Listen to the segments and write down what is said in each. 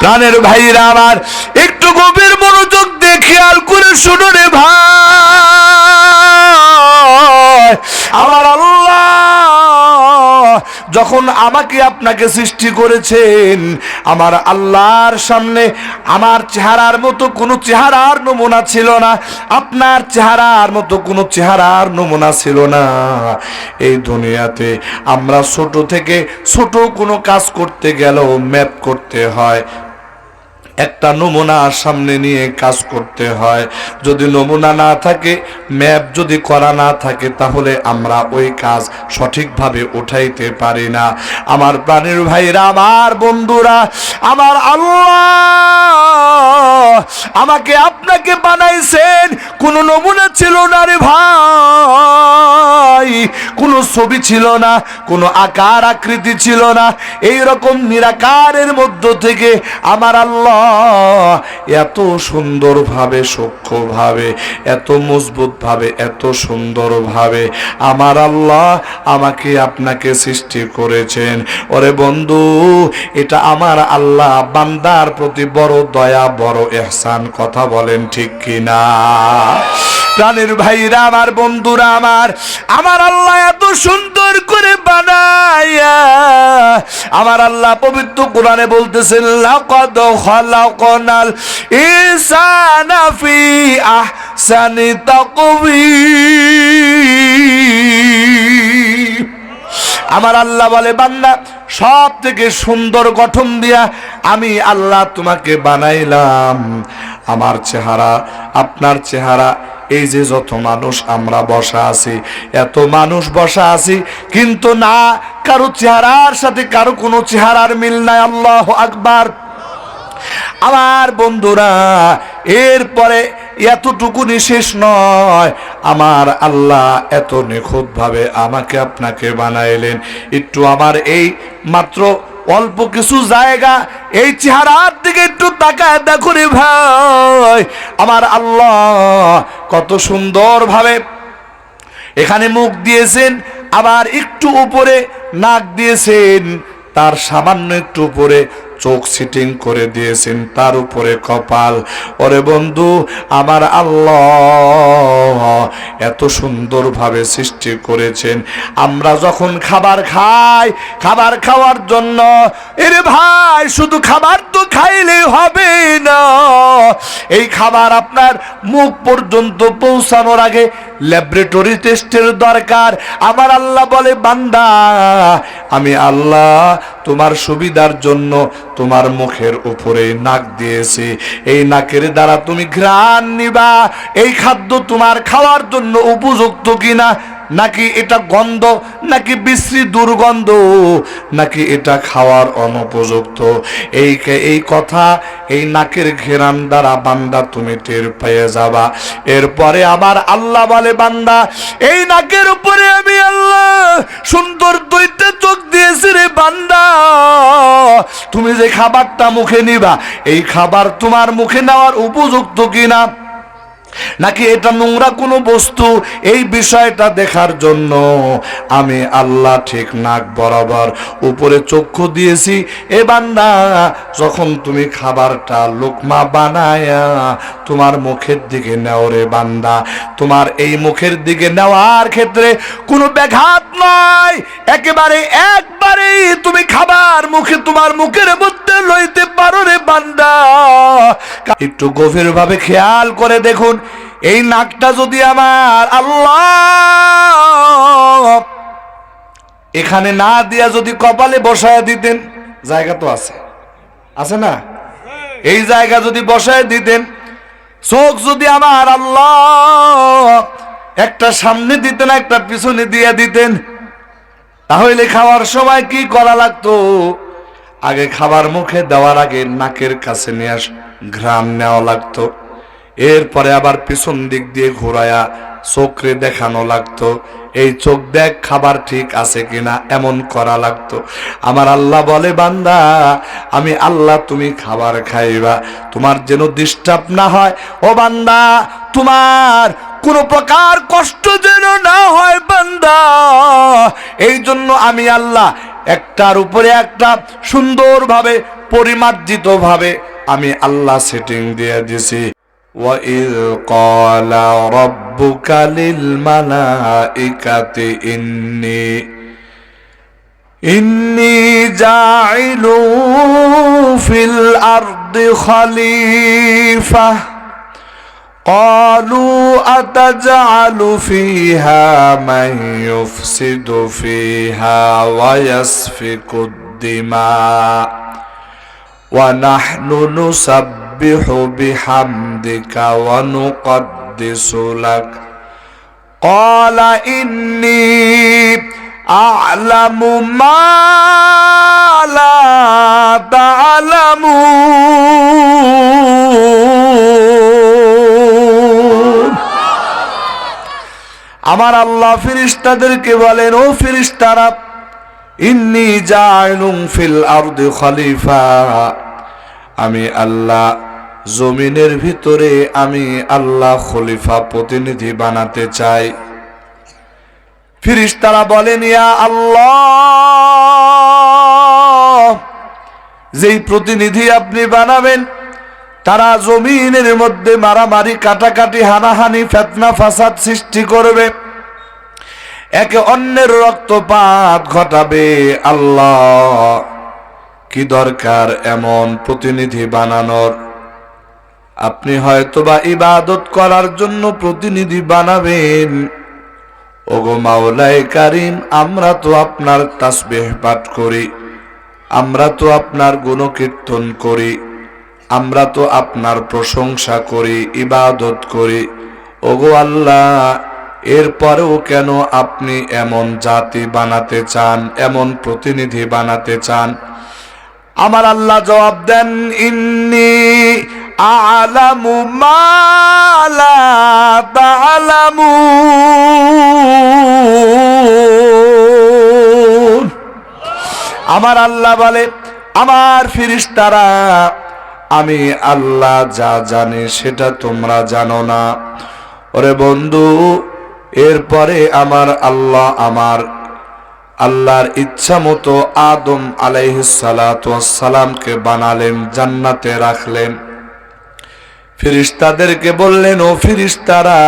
প্রাণের ভাইরা আমার, একটু গভীর মনোযোগ দিয়ে খেয়াল করে শুনো রে ভাই। আমার আল্লাহ যখন আমাকে আপনাকে সৃষ্টি করেছেন, আমার আল্লাহর সামনে আমার চেহারার মতো কোনো চেহারার নমুনা ছিল না, আপনার চেহারার মতো কোনো চেহারার নমুনা ছিল না। এই দুনিয়াতে আমরা ছোট থেকে ছোট কোনো কাজ করতে গেলেও ম্যাপ করতে হয় একটা নমুনা সামনে নিয়ে কাজ করতে হয়। যদি নমুনা না থাকে, ম্যাপ যদি করা না থাকে, তাহলে আমরা ওই কাজ সঠিকভাবে উঠাইতে পারি না। আমার প্রাণের ভাইরা, আমার বন্ধুরা, আমার আল্লাহ আমাকে আপনাকে বানাইছেন। কোনো নমুনা ছিল না রে ভাই। কোনো ছবি ছিল না, কোনো আকার আকৃতি ছিল না। এই রকম নিরাকারের মধ্য থেকে আমার আল্লাহ এত সুন্দরভাবে, সূক্ষ্মভাবে, এত মজবুতভাবে, এত সুন্দরভাবে আমার আল্লাহ আমাকে আপনাকে সৃষ্টি করেছেন। ওরে বন্ধু, এটা আমার আল্লাহ, বান্দার প্রতি বড় দয়া, বড় এহসান, কথা বলেন ঠিক কিনা? প্রাণের ভাইরা, আমার বন্ধুরা, আমার আমার আল্লাহ এত সুন্দর আমার আল্লাহ পবিত্র কোরআনে বলতেছেন, লাকাদ খালাকনাল ইনসানা ফি আহসানি তাকবীর আমার আল্লাহ বলে, বান্দা সব থেকে সুন্দর গঠন দিয়া আমি আল্লাহ তোমাকে বানাইলাম। আমার চেহারা, আপনার চেহারা এই যে যত মানুষ আমরা বসা আছি, এত মানুষ বসা আছি, কিন্তু না কারও চেহারার সাথে কারও কোনো চেহারার মিল নাই, আল্লাহ আকবার। আমার বন্ধুরা, এরপরে এতটুকু শেষ নয়, আমার আল্লাহ এত নিখুঁতভাবে আমাকে আপনাকে বানাইলেন। একটু আমার এই মাত্র অল্প কিছু জায়গা, এই চেহারার দিকে একটু তাকায় দেখো রে ভাই। আমার আল্লাহ কত সুন্দরভাবে এখানে মুখ দিয়েছেন, আবার একটু উপরে নাক দিয়েছেন, তার সামান্য একটু উপরে চোখ সিটিং করে দিয়েছেন, তার উপরে কপাল। ওরে বন্ধু, আমার আল্লাহ এত সুন্দরভাবে সৃষ্টি করেছেন। আমরা যখন খাবার খাই, খাবার খাওয়ার জন্য, এরে ভাই, শুধু খাবার তো খাইলে হবে না। এই খাবার আপনার মুখ পর্যন্ত পৌঁছানোর আগে ল্যাবরেটরি টেস্টের দরকার। আমার আল্লাহ বলে, বান্দা, আমি আল্লাহ তোমার সুবিধার জন্য তোমার মুখের উপরে নাক দিয়েছি। এই নাকের দ্বারা তুমি ঘ্রাণ নিবা। এই খাদ্য তোমার খাওয়ার জন্য উপযুক্ত কিনা? নাকি এটা গন্ধ, নাকি বিশ্রী দুর্গন্ধ, নাকি এটা খাওয়ার অনুপযুক্ত? এই এই কথা, এই নাকের ঘেরান দ্বারা বান্দা তুমি টের পেয়ে যাবা। এরপরে আবার আল্লাহ বলে, বান্দা, এই নাকের উপরে আমি আল্লাহ সুন্দর দুইটা চোখ দিয়েছি রে বান্দা। তুমি যে খাবারটা মুখে নিবা, এই খাবার তোমার মুখে নেওয়ার উপযুক্ত কিনা? নাকি এটা নোংরা কোনো বস্তু? এই বিষয়টা দেখার জন্য আমি আল্লাহ ঠিক নাক বরাবর উপরে চক্ষু দিয়েছি। এ বান্দা, যখন তুমি খাবারটা লোকমা বানায়া তোমার মুখের দিকে নেও রে বান্দা। তোমার এই মুখের দিকে নেওয়ার ক্ষেত্রে কোনো ব্যাঘাত নয় একেবারে একবারেই তুমি খাবার মুখে তোমার মুখের মধ্যে লইতে পারো রে বান্দা। একটু গভীরভাবে খেয়াল করে দেখুন। এই নাকটা যদি আমার আল্লাহ এখানে না দিয়া যদি কপালে বসায় দিতেন, জায়গা তো আছে। আছে না? এই জায়গা যদি বসায় দিতেন, চোখ যদি আমার আল্লাহ একটা সামনে দিতেন, একটা পিছনে দিয়ে দিতেন, তাহলে খাওয়ার সময় কি করা লাগতো? আগে খাবার মুখে দেওয়ার আগে নাকের কাছে নিয়ে আস, ঘ্রাণ নেওয়া লাগতো। এরপরে আবার পিছন দিক দিয়ে ঘোরায়া চোখরে দেখানো লাগতো, এই চোখ দেখ খাবার ঠিক আছে কিনা? এমন করা লাগতো। আমার আল্লাহ বলে, বান্দা, আমি আল্লাহ, তুমি খাবার খাইবা। তোমার যেন ডিস্টার্ব না হয়, ও বান্দা, তোমার কোনো প্রকার কষ্ট যেন না হয়, বান্দা। এই জন্য আমি আল্লাহ একটার উপরে একটা সুন্দরভাবে পরিমার্জিত ভাবে আমি আল্লাহ সেটিং দিয়ে দিছি। وَإِذْ قَالَ رَبُّكَ لِلْمَلَائِكَةِ إِنِّي إِنِّي جَاعِلٌ فِي الْأَرْضِ خَلِيفَةً قالوا أتجعل فيها من يفسد فيها ويسفك الدماء ونحن نسبح بحمدك ونقدس لك قال إني أعلم ما لا تعلمون আমার আল্লাহ ফিরিস্তাদেরকে বলেন ও ফিরিস্তারা ইন্নি জাইলুম ফিল আরদি খলিফা আমি আল্লাহ জমিনের ভিতরে আমি আল্লাহ খলিফা প্রতিনিধি বানাতে চাই। ফিরিস্তারা বলেন, ইয়া আল্লাহ, যেই প্রতিনিধি আপনি বানাবেন, তারা জমিনের মধ্যে মারামারি, কাটাকাটি, হানাহানি, ফেতনা, ফাসাদ সৃষ্টি করবে। একে অন্যের রক্তপাত ঘটাবে। আল্লাহ, কি দরকার এমন প্রতিনিধি বানানোর? আপনি হয়তোবা ইবাদত করার জন্য প্রতিনিধি বানাবেন। ওগো মাওলাই কারিম, আমরা তো আপনার তাসবিহ পাঠ করি, আমরা তো আপনার গুণকীর্তন করি, আমরা তো আপনার প্রশংসা করি, ইবাদত করি। ওগো আল্লাহ, এরপরেও কেন আপনি এমন জাতি বানাতে চান, এমন প্রতিনিধি বানাতে চান? আমার আল্লাহ জবাব দেন, ইন্নি আলামু মালা তালামুন। আমার আল্লাহ বলে, আমার ফিরিস্তারা, আমি আল্লাহ যা জানি সেটা তোমরা জানো না। ওরে বন্ধু, এরপরে আমার আল্লাহ আমার আল্লাহর ইচ্ছা মতো আদম আলাইহিসালামকে বানালেন, জান্নাতে রাখলেন। ফিরিস্তাদেরকে বললেন, ও ফিরিস্তারা,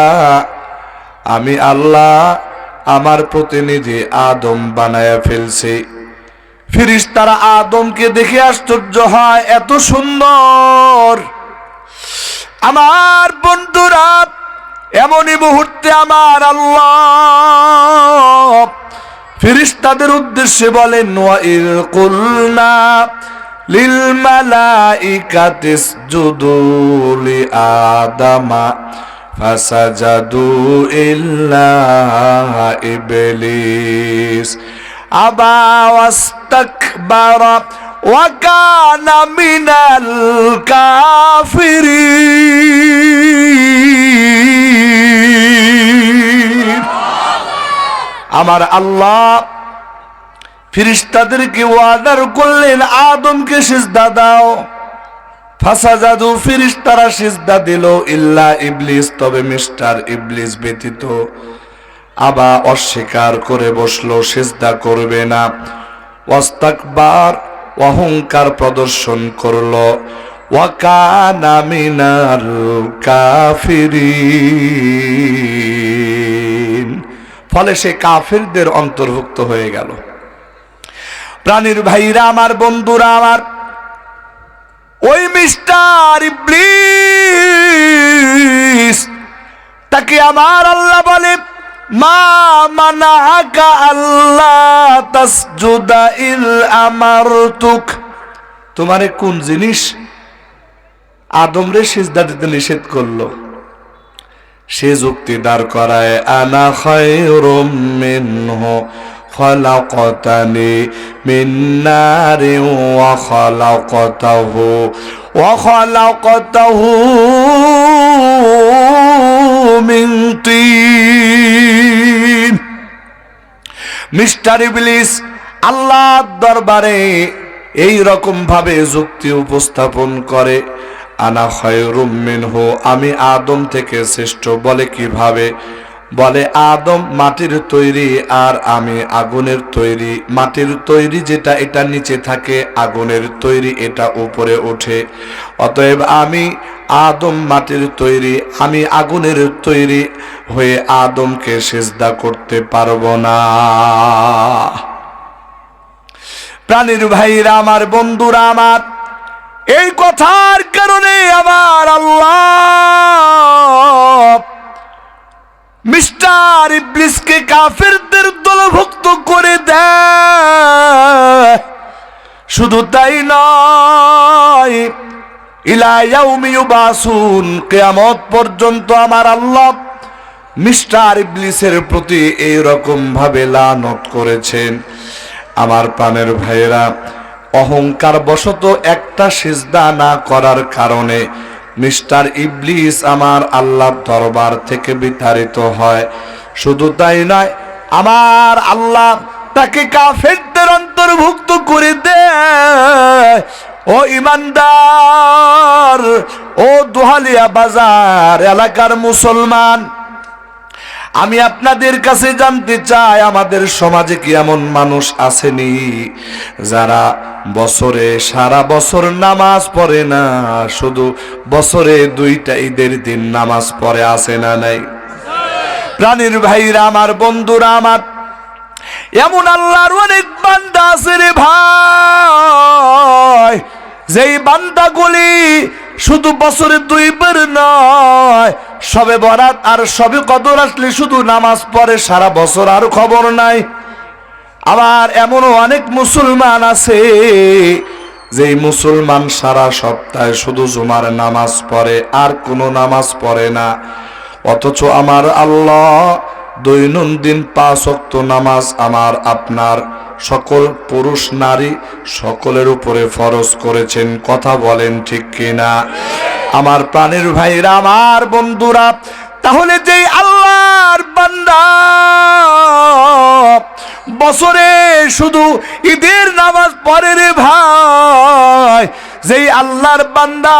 আমি আল্লাহ আমার প্রতিনিধি আদম বানায়া ফেলছি। ফিরিস্তারা আদমকে দেখে আশ্চর্য হয়, এত সুন্দর। আমার বন্ধুরা, এমনই মুহূর্তে আমার আল্লাহ ফিরিস্তাদের উদ্দেশ্যে বলেন, ওয়াইল কুলনা লিল মালাইকাতি ইসজুদু লি আদামা, ফাসাজাদু ইল্লা ইবলিস। আবা ওয়াস্তাকবারা, ওয়া কানা মিনাল কাফিরিন। আমার আল্লাহ ফিরিস্তাদেরকে ওয়ার্ডার করলেন, আদমকে সিজদা দাও। ফাঁসা জাদু ফিরিস্তারা সিজদা দিল, ইল্লা ইবলিস, তবে মিস্টার ইবলিস ব্যতীত আবা অস্বীকার করে বসল, সিজদা করবে না। ওয়াস্তাকবার, অহংকার প্রদর্শন করল, ওয়াকানা কাফিরিন। ফলে সে কাফিরদের অন্তর্ভুক্ত হয়ে গেল। প্রাণীর ভাইরা আমার, বন্ধুরা আমার, ওই মিস্টার ইবলিস, তাকে আমার আল্লাহ বলে ইল আমারতুক। তোমারে কোন জিনিস আদমরে সিজদা দিতে নিষেধ করল? সে যুক্তি দাঁড় করায়, আনা মিনহু। নারিন ওয়া খলাকতাহু ওয়া খলাকতাহু মিন তিন মিস্টার ইবলিস, আল্লাহর দরবারে এই রকম ভাবে যুক্তি উপস্থাপন করে, আনা খয়রুম মিনহু, আমি আদম থেকে শ্রেষ্ঠ বলে কীভাবে বলে, আদম মাটির তৈরি আর আমি আগুনের তৈরি। মাটির তৈরি যেটা, এটা নিচে থাকে, আগুনের তৈরি এটা উপরে ওঠে। অতএব আমি আদম মাটির তৈরি, আমি আগুনের তৈরি হয়ে আদমকে সেজদা করতে পারব না। প্রাণীর ভাইরা, আমার বন্ধুরা, আমার, এই কথার কারণে আমার আল্লাহ মিস্টার ইবলিসকে কাফেরদের দলভুক্ত করে দেয়। শুধু তাই নয়, ইলা ইয়াউমি ইউবাসুন পর্যন্ত আমার আল্লাহ মিস্টার ইবলিসের প্রতি এই রকম ভাবে লানত করেছেন। আমার প্রাণের ভাইয়েরা, অহংকার বশত একটা সিজদা না করার কারণে মিস্টার ইবলিস আমার আল্লাহর দরবার থেকে বিতাড়িত হয়। শুধু তাই নয়, আমার আল্লাহ তাকে কাফেরদের অন্তর্ভুক্ত করে দেয়। ও ইমানদার, ও দুহালিয়া বাজার এলাকার মুসলমান, আমি আপনাদের কাছে জানতে চাই, আমাদের সমাজে কি এমন মানুষ আসেনি যারা বছরে সারা বছর নামাজ পড়ে না, শুধু বছরে দুইটা ঈদের দিন নামাজ পড়ে আসে না নাই? প্রাণীর ভাইরা, আমার বন্ধুরা, আমার এমন আল্লাহর অনেক বান্দা আছে রে ভাই। যেই বান্দাগুলি শুধু বছরে দুইবার নয়, সবে বরাত আর সবে কদর আসলে শুধু নামাজ পড়ে, সারা বছর আর খবর নাই। আবার এমনও অনেক মুসলমান আছে, যেই মুসলমান সারা সপ্তাহে শুধু জুমার নামাজ পড়ে, আর কোনো নামাজ পড়ে না। অথচ আমার আল্লাহ দৈনন্দিন পাঁচ অক্ত নামাজ আমার আপনার সকল পুরুষ নারী সকলের উপরে ফরজ করেছেন, কথা বলেন ঠিক কিনা? আমার প্রাণের ভাইরা, আমার বন্ধুরা, তাহলে যেই আল্লাহর বান্দা বছরে শুধু ঈদের নামাজ পড়ে রে ভাই। যেই আল্লাহর বান্দা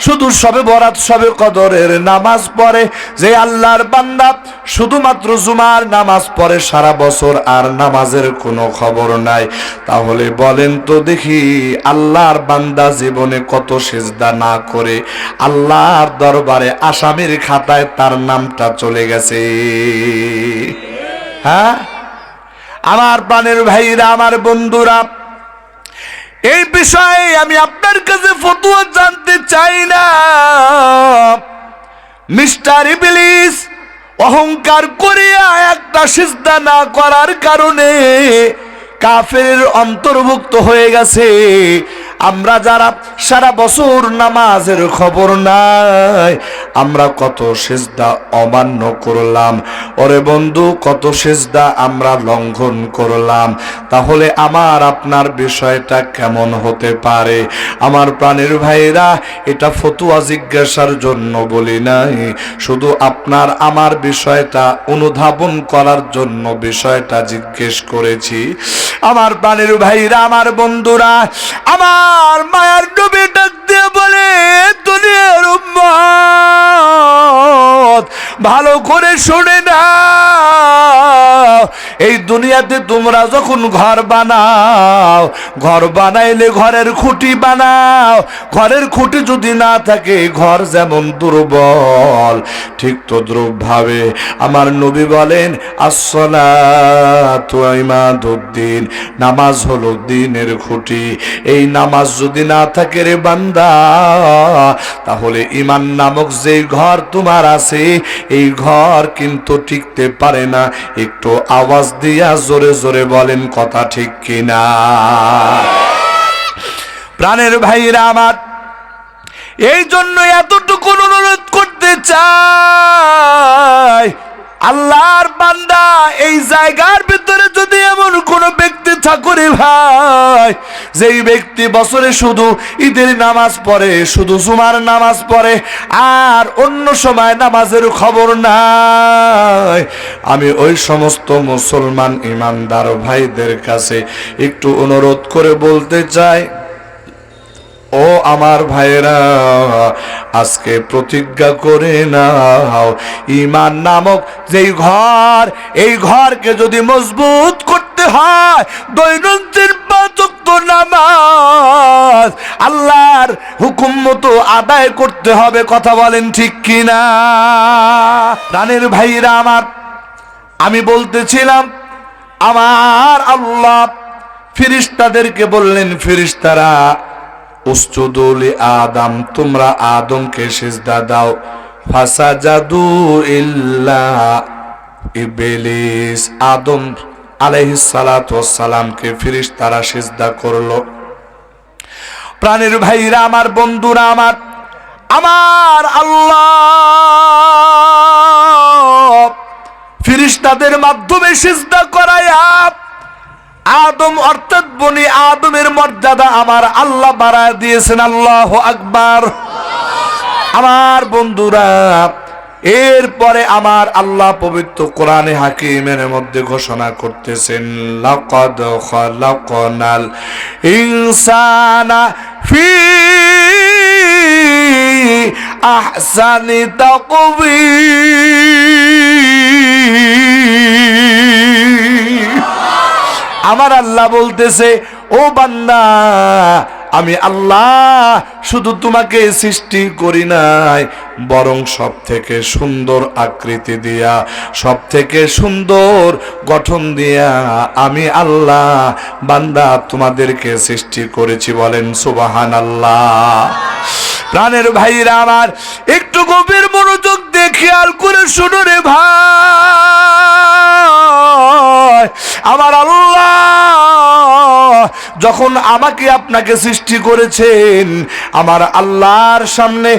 শুধু সবে বরাত, সবে কদরের নামাজ পড়ে যে আল্লাহর বান্দা শুধুমাত্র জুমার নামাজ পড়ে, সারা বছর আর নামাজের কোনো খবর নাই। তাহলে বলেন তো দেখি, আল্লাহর বান্দা জীবনে কত সেজদা না করে আল্লাহর দরবারে আসামির খাতায় তার নামটা চলে গেছে। হ্যাঁ? আমার প্রাণের ভাইরা, আমার বন্ধুরা, এই বিষয়ে আমি আপনার কাছে ফতুয়া জানতে চাই না। মিস্টার ইবলিস, অহংকার করিয়া একটা সিজদা না করার কারণে কাফের অন্তর্ভুক্ত হয়ে গেছে। আমরা যারা সারা বছর নামাজের খবর নাই, আমরা কত সেজদা অমান্য করলাম। ওরে বন্ধু, কত সেজদা আমরা লঙ্ঘন করলাম। তাহলে আমার আপনার বিষয়টা কেমন হতে পারে? আমার প্রাণের ভাইরা এটা ফতুয়া জিজ্ঞাসার জন্য বলি নাই। শুধু আপনার আমার বিষয়টা অনুধাবন করার জন্য বিষয়টা জিজ্ঞেস করেছি। আমার প্রাণের ভাইরা, আমার বন্ধুরা, আমার মায়ার ডুবে ডাক দিয়ে বলে, দুনিয়ার ভালো করে শুনে না এই দুনিয়াতে তোমরা যখন ঘর বানাও, ঘর বানাইলে ঘরের খুঁটি বানাও। ঘরের খুঁটি যদি না থাকে, ঘর যেমন দুর্বল, ঠিক তো ভাবে আমার নবী বলেন আসসালাতুদ্দিন নামাজ হলো দিনের খুঁটি। এই নামাজ যদি না থাকে রে বান্দা, তাহলে ইমান নামক যে ঘর তোমার আছে, এই ঘর কিন্তু টিকতে পারে না। একটু আওয়াজ দিয়া জোরে জোরে বলেন, কথা ঠিক কিনা? প্রাণের ভাইরা আমার, এই জন্য এতটুকু অনুরোধ করতে চাই। আল্লাহর বান্দা এই জায়গার ভিতরে যদি এমন কোন ব্যক্তি থাকুরে ভাই, যেই ব্যক্তি বছরে শুধু ঈদের নামাজ পড়ে, শুধু জুমার নামাজ পড়ে, আর অন্য সময় নামাজের খবর নাই, আমি ওই সমস্ত মুসলমান ইমানদার ভাইদের কাছে একটু অনুরোধ করে বলতে চাই ও আমার ভাইরা আজকে প্রতিজ্ঞা করে নাও ইমান নামক যেই ঘর, এই ঘরকে যদি মজবুত করতে হয়, দৈনন্দিন পাঁচক নামাজ, আল্লাহর হুকুম মতো আদায় করতে হবে, কথা বলেন ঠিক কিনা? প্রাণের ভাইরা আমার, আমি বলতেছিলাম, আমার আল্লাহ ফিরিস্তাদেরকে বললেন, ফিরিস্তারা উস্তুদুলি আদম, তোমরা আদমকে সিজদা দাও। ফাসাজাদু ইল্লা ইবলিস, আদম আলাইহিস সালাতু সালামকে ফিরিস্তারা সিজদা করল। প্রাণের ভাইরা, আমার বন্ধুরা, আমার আমার আল্লাহ ফিরিস্তাদের মাধ্যমে সিজদা করায়া আদম অর্থাৎ বনি আদমের মর্যাদা আমার আল্লাহ বাড়ায় দিয়েছেন, আল্লাহ আকবার। আমার বন্ধুরা, এরপরে আমার আল্লাহ পবিত্র কোরআনে হাকিমের মধ্যে ঘোষণা করতেছেন, লাকাদ খালাকনাল ইনসানা ফি আহসানি তাকবীর আমার আল্লাহ বলতেছে, ও বান্দা, আমি আল্লাহ শুধু তোমাকে সৃষ্টি করি নাই, বরং সব থেকে সুন্দর আকৃতি দিয়া সব থেকে সুন্দর গঠন দিয়া আমি আল্লাহ বান্দা তোমাদেরকে সৃষ্টি করেছি। বলেন সুবাহান আল্লাহ প্রাণের ভাইরা আমার, একটু গভীর মনোযোগ দিয়ে খেয়াল করে শুনো রে ভাই। আমার আল্লাহ যখন আমাকে আপনাকে সৃষ্টি করেছেন, আমার আল্লাহর সামনে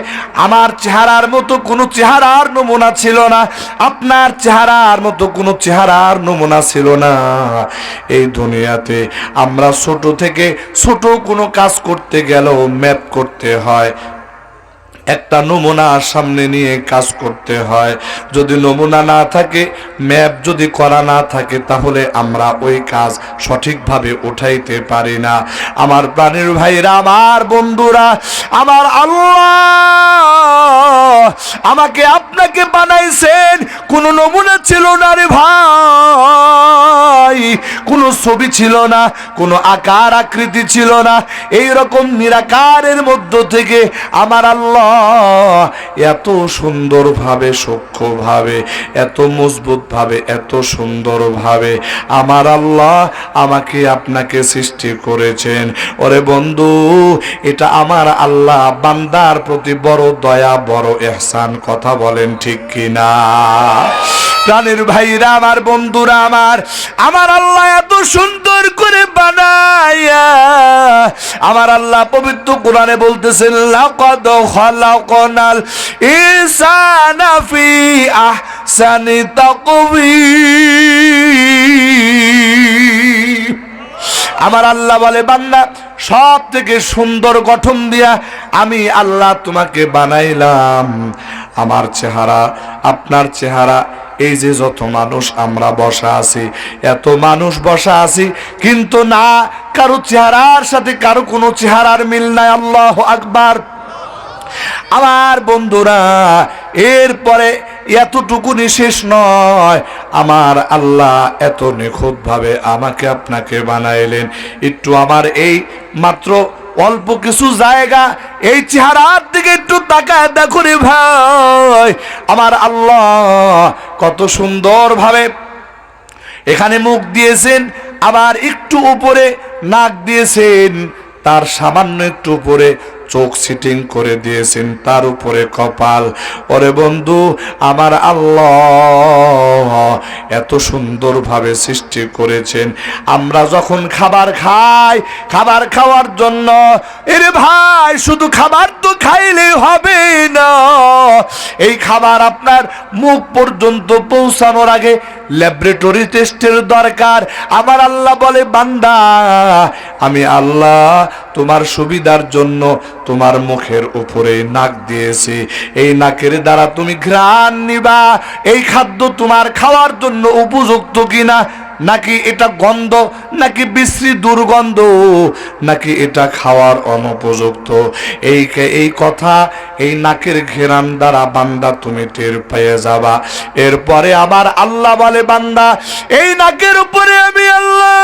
আমার চেহারার মতো কোনো চেহারার নমুনা ছিল না, আপনার চেহারার মতো কোনো চেহারার নমুনা ছিল না। এই দুনিয়াতে আমরা ছোট থেকে ছোট কোনো কাজ করতে গেলেও ম্যাপ করতে হয়। একটা নমুনা সামনে নিয়ে কাজ করতে হয়। যদি নমুনা না থাকে, ম্যাপ যদি করা না থাকে, তাহলে আমরা ওই কাজ সঠিকভাবে উঠাইতে পারি না। আমার প্রাণীর ভাইরা আমার বন্ধুরা, আমার আল্লাহ আমাকে আপনাকে বানাইছেন। কোনো নমুনা ছিল না রে ভাই। কোনো ছবি ছিল না, কোনো আকার আকৃতি ছিল না। এই রকম নিরাকারের মধ্য থেকে আমার আল্লাহ এত সুন্দরভাবে, সূক্ষ্মভাবে, এত মজবুতভাবে, এত সুন্দরভাবে আমার আল্লাহ আমাকে আপনাকে সৃষ্টি করেছেন। ওরে বন্ধু, এটা আমার আল্লাহ, বান্দার প্রতি বড় দয়া, বড় এহসান, কথা বলেন ঠিক কিনা? প্রাণের ভাইরা, আমার বন্ধুরা, আমার আমার আল্লাহ এত সুন্দর করে বানায়া। আমার আল্লাহ পবিত্র কোরআনে বলতেছেন, লাকাদ খালাকনাল ইনসানা ফি আহসানি তাকবীর আমার আল্লাহ বলে, বান্দা সব থেকে সুন্দর গঠন দিয়া আমি আল্লাহ তোমাকে বানাইলাম। আমার চেহারা, আপনার চেহারা, এই যে যত মানুষ আমরা বসা আছি, এত মানুষ বসা আছি, কিন্তু না, কারও চেহারার সাথে কারও কোনো চেহারার মিল নাই। আল্লাহ আকবার। আমার বন্ধুরা, এরপরে এতটুকুনি শেষ নয়, আমার আল্লাহ এত নিখুঁতভাবে আমাকে আপনাকে বানাইলেন। একটু আমার এই মাত্র অল্প কিছু জায়গা, এই চেহারার দিকে একটু তাকায় দেখো রে ভাই। আমার আল্লাহ কত সুন্দরভাবে এখানে মুখ দিয়েছেন, আবার একটু উপরে নাক দিয়েছেন, তার সামান্য একটু উপরে চোখ সিটিং করে দিয়েছেন, তার উপরে কপাল। ওরে বন্ধু, আমার আল্লাহ এত সুন্দরভাবে সৃষ্টি করেছেন। আমরা যখন খাবার খাই, খাবার খাওয়ার জন্য, এরে ভাই, শুধু খাবার তো খাইলে হবে না। এই খাবার আপনার মুখ পর্যন্ত পৌঁছানোর আগে ল্যাবরেটরি টেস্টের দরকার। আমার আল্লাহ বলে, বান্দা, আমি আল্লাহ তোমার সুবিধার জন্য তোমার মুখের উপরে নাক দিয়েছি। এই নাকের দ্বারা তুমি ঘ্রাণ নিবা। এই খাদ্য তোমার খাওয়ার জন্য উপযুক্ত কিনা? নাকি এটা গন্ধ, নাকি বিশ্রী দুর্গন্ধ, নাকি এটা খাওয়ার অনুপযুক্ত? এই এই কথা, এই নাকের ঘেরান দ্বারা বান্দা তুমি টের পেয়ে যাবা। এরপরে আবার আল্লাহ বলে, বান্দা, এই নাকের উপরে আমি আল্লাহ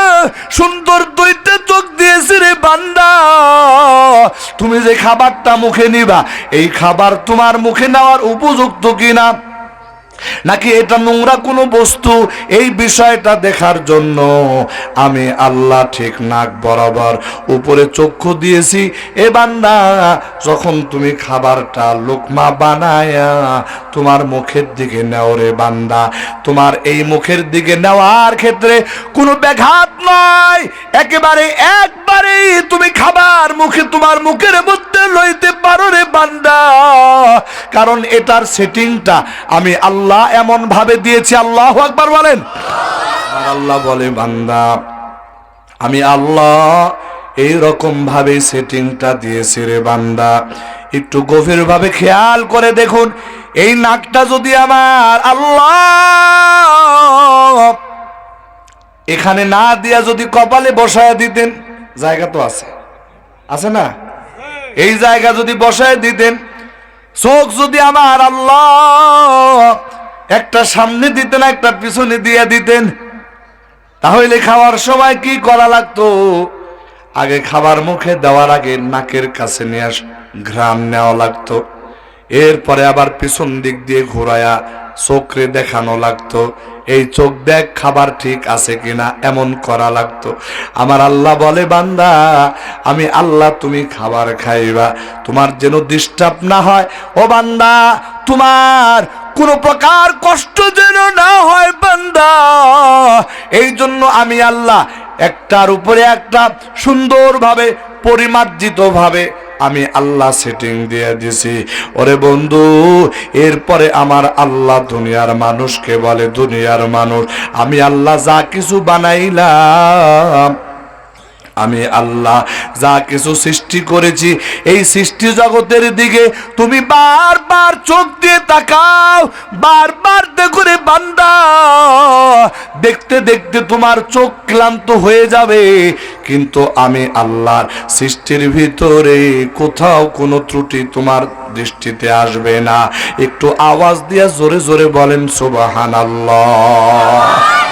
সুন্দর দুইটা চোখ দিয়েছি রে বান্দা। তুমি যে খাবারটা মুখে নিবা, এই খাবার তোমার মুখে নেওয়ার উপযুক্ত কিনা? নাকি এটা নোংরা কোনো বস্তু? এই বিষয়টা দেখার জন্য আমি আল্লাহ ঠিক নাক বরাবর উপরে চক্ষু দিয়েছি। এ বান্দা, যখন তুমি খাবারটা লোকমা বানায়া তোমার মুখের দিকে নেও রে বান্দা। তোমার এই মুখের দিকে নেওয়ার ক্ষেত্রে কোনো ব্যাঘাত নয় একেবারে একবারেই তুমি খাবার মুখে তোমার মুখের মধ্যে লইতে পারো রে বান্দা। কারণ এটার সেটিংটা আমি আল্লাহ এমন ভাবে দিয়েছি, আল্লাহ একবার বলেন। আল্লাহ বলে, বান্দা, আমি আল্লাহ এই রকম ভাবে সেটিংটা দিয়েছি রে বান্দা। একটু গভীর ভাবে খেয়াল করে দেখুন, এই নাকটা যদি আমার আল্লাহ এখানে না দিয়া যদি কপালে বসায় দিতেন, জায়গা তো আছে। আছে না? এই জায়গা যদি বসায় দিতেন, চোখ যদি আমার আল্লাহ একটা সামনে দিতেন, একটা পিছনে দিয়ে দিতেন। তাহলে খাওয়ার সময় কি করা লাগতো? আগে খাবার মুখে দেওয়ার আগে নাকের কাছে নিয়ে আস, ঘ্রাণ নেওয়া লাগতো। এরপরে আবার পিছন দিক দিয়ে ঘোরায়া চোখরে দেখানো লাগতো, এই চোখ দেখ খাবার ঠিক আছে কিনা এমন করা লাগতো। আমার আল্লাহ বলে, বান্দা, আমি আল্লাহ, তুমি খাবার খাইবা, তোমার যেন ডিস্টার্ব না হয়। ও বান্দা, তোমার কোনো প্রকার কষ্ট যেন না হয় বান্দা। এই জন্য আমি আল্লাহ একটার উপরে একটা সুন্দরভাবে পরিমার্জিত ভাবে আমি আল্লাহ সেটিং দিয়ে দিছি। ওরে বন্ধু, এরপরে আমার আল্লাহ দুনিয়ার মানুষকে বলে, দুনিয়ার মানুষ, আমি আল্লাহ যা কিছু বানাইলাম আমি আল্লাহ, যা কিছু সৃষ্টি করেছি, এই সৃষ্টি জগতের দিকে তুমি বারবার চোখ দিয়ে তাকাও, বারবার দেখো রে বান্দা। দেখতে দেখতে তোমার চোখ ক্লান্ত হয়ে যাবে, কিন্তু আমি আল্লাহর সৃষ্টির ভিতরে কোথাও কোনো ত্রুটি তোমার দৃষ্টিতে আসবে না। একটু আওয়াজ দিয়ে জোরে জোরে বলেন সুবাহান আল্লাহ